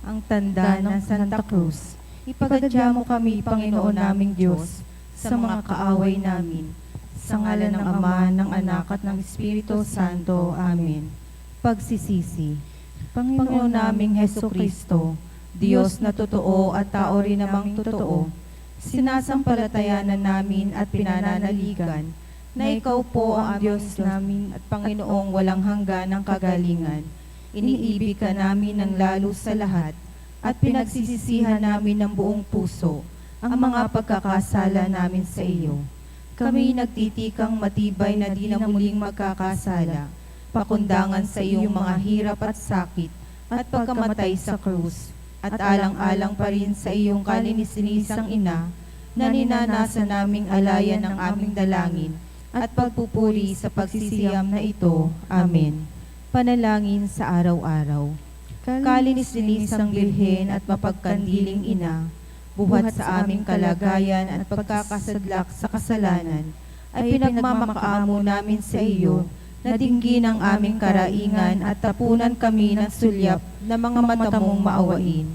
ang tanda ng Santa Cruz, ipagadya mo kami, Panginoon naming Diyos, sa mga kaaway namin. Sa ngalan ng Ama, ng Anak at ng Espiritu Santo. Amen. Pagsisisi. Panginoon naming Heso Kristo, Diyos na totoo at tao rin namang totoo, sinasampalatayanan namin at pinananaligan na ikaw po ang Diyos namin at Panginoong walang hanggan ng kagalingan. Iniibig ka namin ng lalo sa lahat at pinagsisisihan namin ng buong puso ang mga pagkakasala namin sa iyo. Kami nagtitikang matibay na di na muling magkakasala, pakundangan sa iyong mga hirap at sakit at pagkamatay sa krus, at alang-alang pa rin sa iyong kalininisang ina na ninanasa naming alayan ng aming dalangin at pagpupuri sa pagsisiyam na ito. Amen. Panalangin sa araw-araw. Kalinis-linisang Birhen at mapagkandiling ina, buhat sa aming kalagayan at pagkakasadlak sa kasalanan, ay pinagmamakaamo namin sa iyo na dinggin ang aming karaingan at tapunan kami ng sulyap na mga mata mong maawain.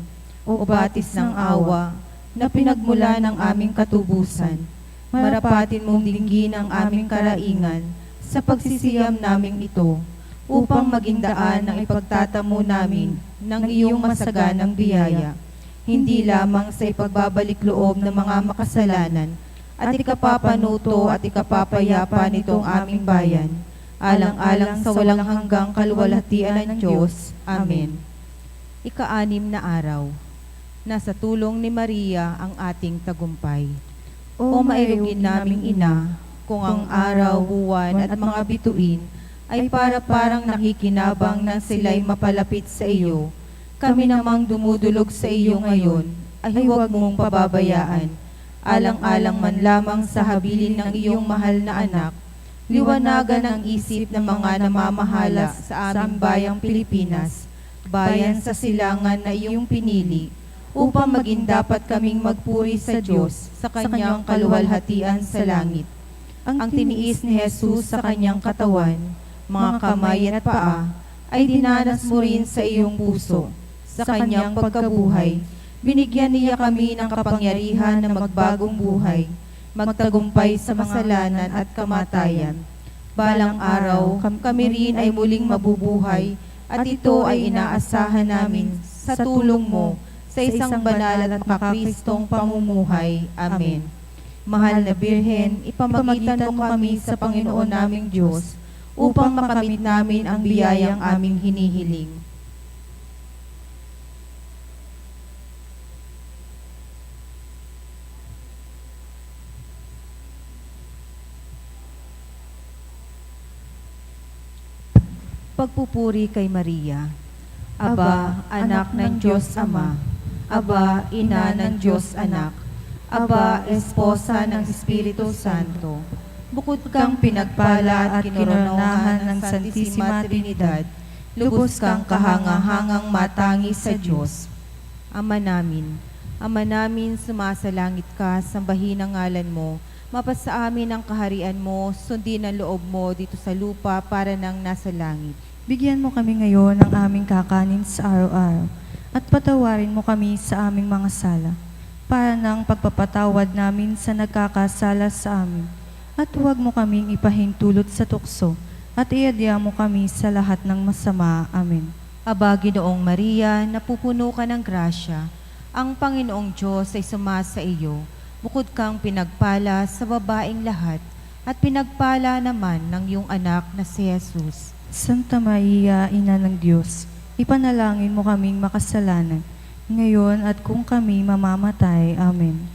O batis ng awa na pinagmula ng aming katubusan, marapatin mong dinggin ang aming karaingan sa pagsisiyam naming ito upang maging daan ng ipagtatamo namin ng iyong masaganang biyaya, hindi lamang sa ipagbabalik loob ng mga makasalanan, at ikapapanuto at ikapapayapa nitong aming bayan, alang-alang sa walang hanggang kaluwalhatian ng Diyos. Amen. Ika-anim na araw, nasa tulong ni Maria ang ating tagumpay. O mairugin naming ina, kung ang araw, buwan at mga bituin ay para parang nakikinabang na sila'y mapalapit sa iyo. Kami namang dumudulog sa iyo ngayon, ay huwag mong pababayaan. Alang-alang man lamang sa habilin ng iyong mahal na anak, liwanagan ang isip ng mga namamahala sa aming bayang Pilipinas, bayan sa silangan na iyong pinili, upang maging dapat kaming magpuri sa Diyos sa kanyang kaluwalhatian sa langit. Ang tiniis ni Jesus sa kanyang katawan, mga kamay at paa, ay dinanas mo rin sa iyong puso. Sa kanyang pagkabuhay, binigyan niya kami ng kapangyarihan na magbagong buhay, magtagumpay sa masalanan at kamatayan. Balang araw, kam- kami rin ay muling mabubuhay at ito ay inaasahan namin sa tulong mo sa isang banal at makakristong pamumuhay. Amen. Mahal na Birhen, ipamagitan mo kami sa Panginoon naming Diyos upang makamit namin ang biyayang aming hinihiling. Pagpupuri kay Maria. Aba, anak ng Diyos Ama. Aba, ina ng Diyos Anak. Aba, esposa ng Espiritu Santo. Bukod kang pinagpala at kinoronahan ng Santisima Trinidad, lubos kang kahangahangang matangi sa Diyos. Ama namin, Ama namin, sumasalangit ka, sambahin ang ngalan mo, mapasa amin ang kaharian mo, sundin ang loob mo dito sa lupa para nang nasa langit. Bigyan mo kami ngayon ng aming kakanin sa araw-araw at patawarin mo kami sa aming mga sala para ng pagpapatawad namin sa nagkakasala sa amin. At huwag mo kaming ipahintulot sa tukso at iadya mo kami sa lahat ng masama. Amen. Aba, Ginoong Maria, napupuno ka ng grasya. Ang Panginoong Diyos ay sumasa iyo. Bukod kang pinagpala sa babaing lahat, at pinagpala naman ng iyong anak na si Jesus. Santa Maria, Ina ng Diyos, ipanalangin mo kaming makasalanan, ngayon at kung kami mamamatay. Amen.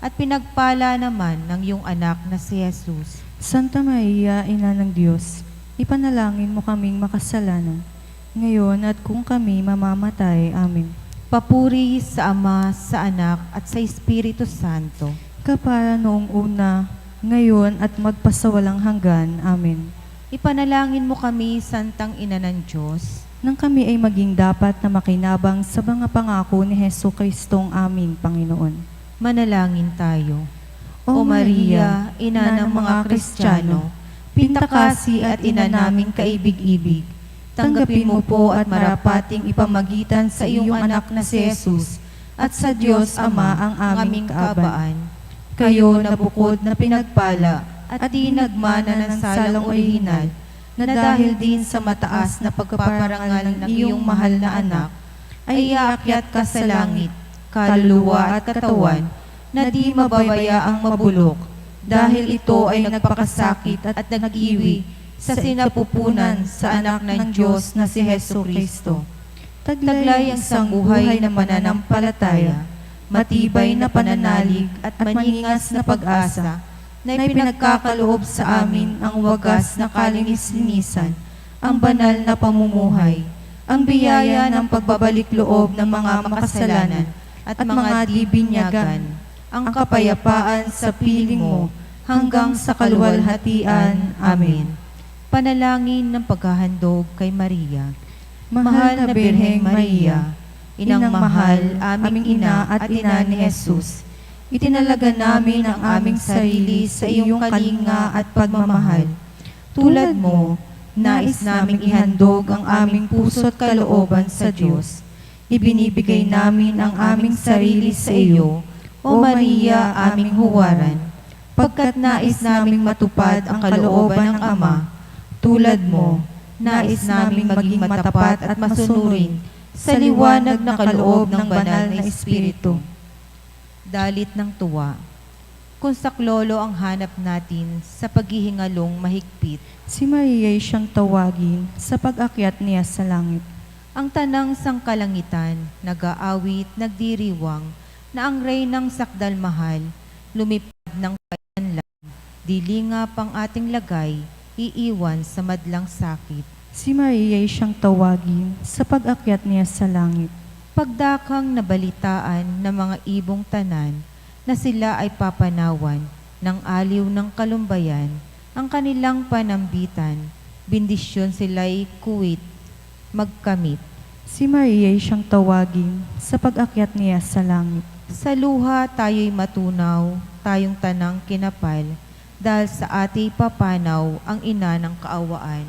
at pinagpala naman ng iyong anak na si Jesus. Santa Maria, Ina ng Diyos, ipanalangin mo kaming makasalanan, ngayon at kung kami mamamatay. Amen. Papuri sa Ama, sa Anak, at sa Espiritu Santo. kapara noong una, ngayon at magpasawalang hanggan. Amen. Ipanalangin mo kami, Santang Ina ng Diyos, Nang kami ay maging dapat na makinabang sa mga pangako ni Heso Kristong aming Panginoon. Manalangin tayo. O Maria, ina ng mga Kristiyano, pintakasi at ina naming kaibig-ibig, tanggapin mo po at marapating ipamagitan sa iyong anak na si Jesus at sa Diyos Ama ang aming kaabaan. Kayo na bukod na pinagpala at di nagmana ng salang orihinal, na dahil din sa mataas na pagpaparangal ng iyong mahal na anak, ay iakyat ka sa langit, kaluluwa at katawan, na di mababaya ang mabulok, dahil ito ay nagpakasakit at nag-iwi sa sinapupunan sa anak ng Diyos na si Heso Kristo. Taglay ang sangbuhay na mananampalataya, matibay na pananalig at maningas na pag-asa, na ipinagkakaloob sa amin ang wagas na kalinis-linisan, ang banal na pamumuhay, ang biyaya ng pagbabalik loob ng mga makasalanan at mga di binyagan, ang kapayapaan sa piling mo hanggang sa kaluwalhatian. Amen. Panalangin ng paghahandog kay Maria. Mahal na Birheng Maria, Inang mahal, aming ina at ina ni Jesus, itinalaga namin ang aming sarili sa iyong kalinga at pagmamahal. Tulad mo, nais naming ihandog ang aming puso't kalooban sa Diyos. Ibinibigay namin ang aming sarili sa iyo, O Maria, aming huwaran, pagkat nais naming matupad ang kalooban ng Ama. Tulad mo, nais naming maging matapat at masunurin sa liwanag na kaloob ng banal na Espiritu. Dalit ng tuwa. Kung saklolo ang hanap natin sa paghihingalong mahigpit, Si Maria siyang tawagin sa pag-akyat niya sa langit. Ang tanang sangkalangitan, nag-aawit, nagdiriwang, na ang reynang sakdal mahal, lumipad ng kayanlan, dilingap ang ating lagay, iiwan sa madlang sakit. Si Maria ay siyang tawagin sa pag-akyat niya sa langit. Pagdakang nabalitaan ng mga ibong tanan na sila ay papanawan ng aliw ng kalumbayan, ang kanilang panambitan, bindisyon sila'y kuwit, magkamit. Si Maria ay siyang tawagin sa pag-akyat niya sa langit. Sa luha tayo'y matunaw, tayong tanang kinapal, dahil sa ati papanaw ang ina ng kaawaan.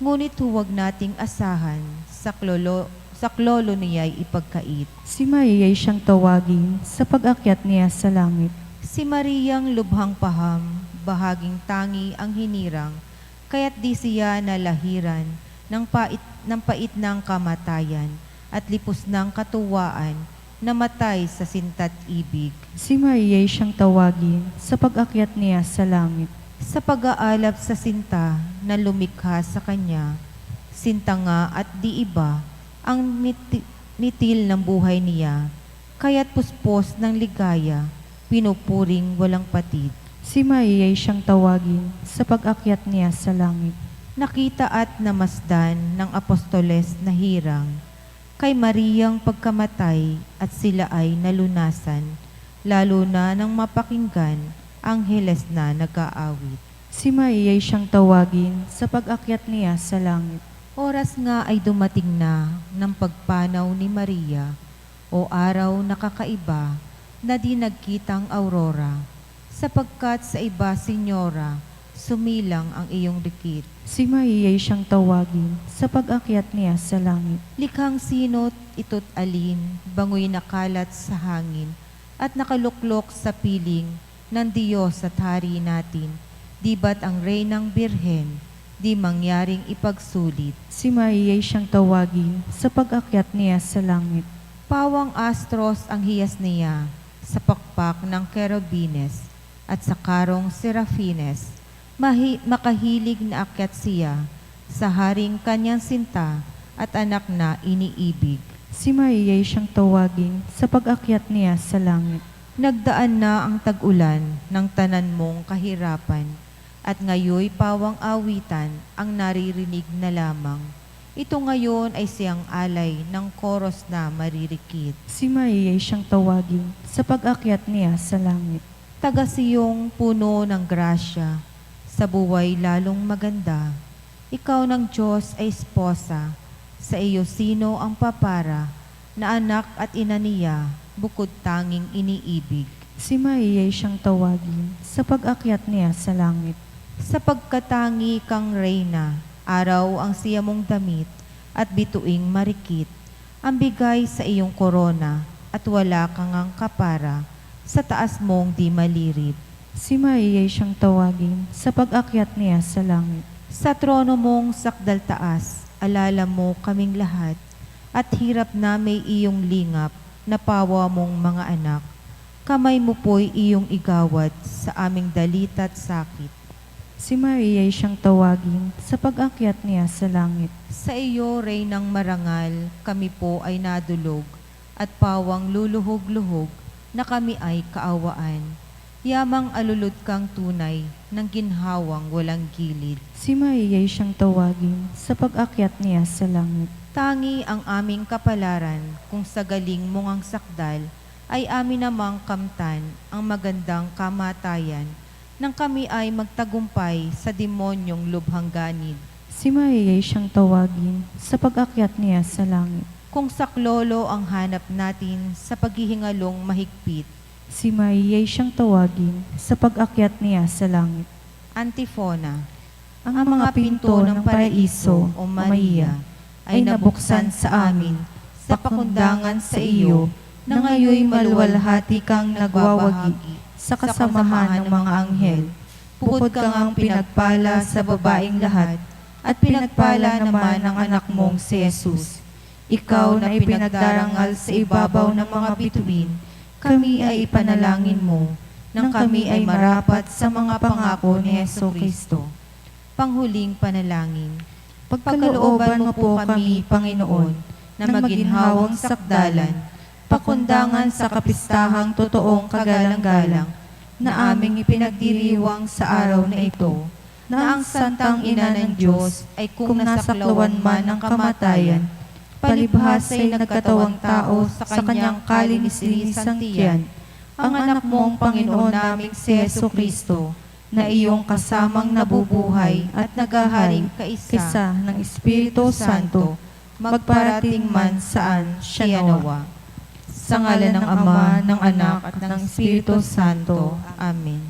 Ngunit huwag nating asahan, sa klolo, sa klolo niya'y ipagkait. Si Maria ay siyang tawagin sa pag-akyat niya sa langit. Si Mariyang lubhang paham, bahaging tangi ang hinirang, kaya't di siya nalahiran ng pait, ng pait ng kamatayan at lipos ng katuwaan, namatay sa sintat ibig. Si Maria siyang tawagin sa pag-akyat niya sa langit. Sa pag-aalap sa sinta na lumikha sa kanya, sinta nga at di iba ang niti- nitil ng buhay niya, kaya't puspos ng ligaya, pinupuring walang patid. Si Maria siyang tawagin sa pag-akyat niya sa langit. Nakita at namasdan ng apostoles na hirang, kay Mariyang pagkamatay at sila ay nalunasan, lalo na nang mapakinggan angheles na nag-aawit. Si Maria ay siyang tawagin sa pag-akyat niya sa langit. Oras nga ay dumating na ng pagpanaw ni Maria, o araw na kakaiba na di nagkitang aurora, sapagkat sa iba, Senyora, sumilang ang iyong dikit. Si Maria ay siyang tawagin sa pag-akyat niya sa langit. Likhang sino't ito't alin, bangoy nakalat sa hangin, at nakaluklok sa piling ng Diyos at Hari natin, di ba't ang Reynang Birhen, di mangyaring ipagsulit. Si Maria ay siyang tawagin sa pag-akyat niya sa langit. Pawang astros ang hiyas niya, sa pakpak ng kerubines, at sa karong serafines, mahi- makahilig na akyat siya, sa haring kanyang sinta, at anak na iniibig. Si Maria siyang tawagin sa pag-akyat niya sa langit. Nagdaan na ang tag-ulan ng tanan mong kahirapan, at ngayoy pawang awitan ang naririnig na lamang. Ito ngayon ay siyang alay ng koros na maririkit. Si Maria siyang tawagin sa pag-akyat niya sa langit. Taga siyong puno ng grasya, sa buhay lalong maganda. Ikaw ng Diyos ay esposa, sa iyo sino ang papara, na anak at ina niya, bukod tanging iniibig. Si Maria ay siyang tawagin sa pag-akyat niya sa langit. Sa pagkatangi kang reyna, araw ang siya mong damit, at bituing marikit. Ang bigay sa iyong korona, at wala kang ang kapara, sa taas mong di malirip. Si Maria siyang tawagin sa pag-akyat niya sa langit. Sa trono mong sakdal taas, alala mo kaming lahat, at hirap na may iyong lingap, na pawa mong mga anak. Kamay mo po'y iyong igawad sa aming dalita at sakit. Si Maria siyang tawagin sa pag-akyat niya sa langit. Sa iyo, Reynang Marangal, kami po ay nadulog, at pawang luluhog-luhog, na kami ay kaawaan. Yamang alulod kang tunay, ng ginhawang walang gilid. Si Maria siyang tawagin sa pag-akyat niya sa langit. Tangi ang aming kapalaran, kung sa galing mong ang sakdal, ay amin namang kamtan ang magandang kamatayan, nang kami ay magtagumpay sa demonyong lubhangganid. Si Maria siyang tawagin sa pag-akyat niya sa langit. Kung saklolo ang hanap natin sa paghihingalong mahigpit, Si Maria siyang tawagin sa pag-akyat niya sa langit. Antifona, Ang mga pinto ng paraiso, o Maria, ay nabuksan sa amin sa pakundangan sa iyo, na ngayoy maluwalhati kang nagwawagi sa kasamahan ng mga anghel. Bukod kang ang pinagpala sa babaeng lahat, at pinagpala naman ang anak mong si Jesus. Ikaw na ipinagdarangal sa ibabaw ng mga bituin, kami ay ipanalangin mo, nang kami ay marapat sa mga pangako ni Yeso Kristo. Panghuling panalangin, Pagkalooban mo po kami, Panginoon, na maginhawang sakdalan, pakundangan sa kapistahang totoong kagalang-galang, na aming ipinagdiriwang sa araw na ito, na ang Santang Ina ng Diyos ay kung nasaklawan man ng kamatayan, palibhas ay nagkatawang tao sa kanyang kalinis-linisang tiyan, ang anak mong Panginoon naming si Yeso Kristo, na iyong kasamang nabubuhay at nagaharing kaisa ng Espiritu Santo, magparating man saan siya nawa. Sa ngalan ng Ama, ng Anak, at ng Espiritu Santo. Amen.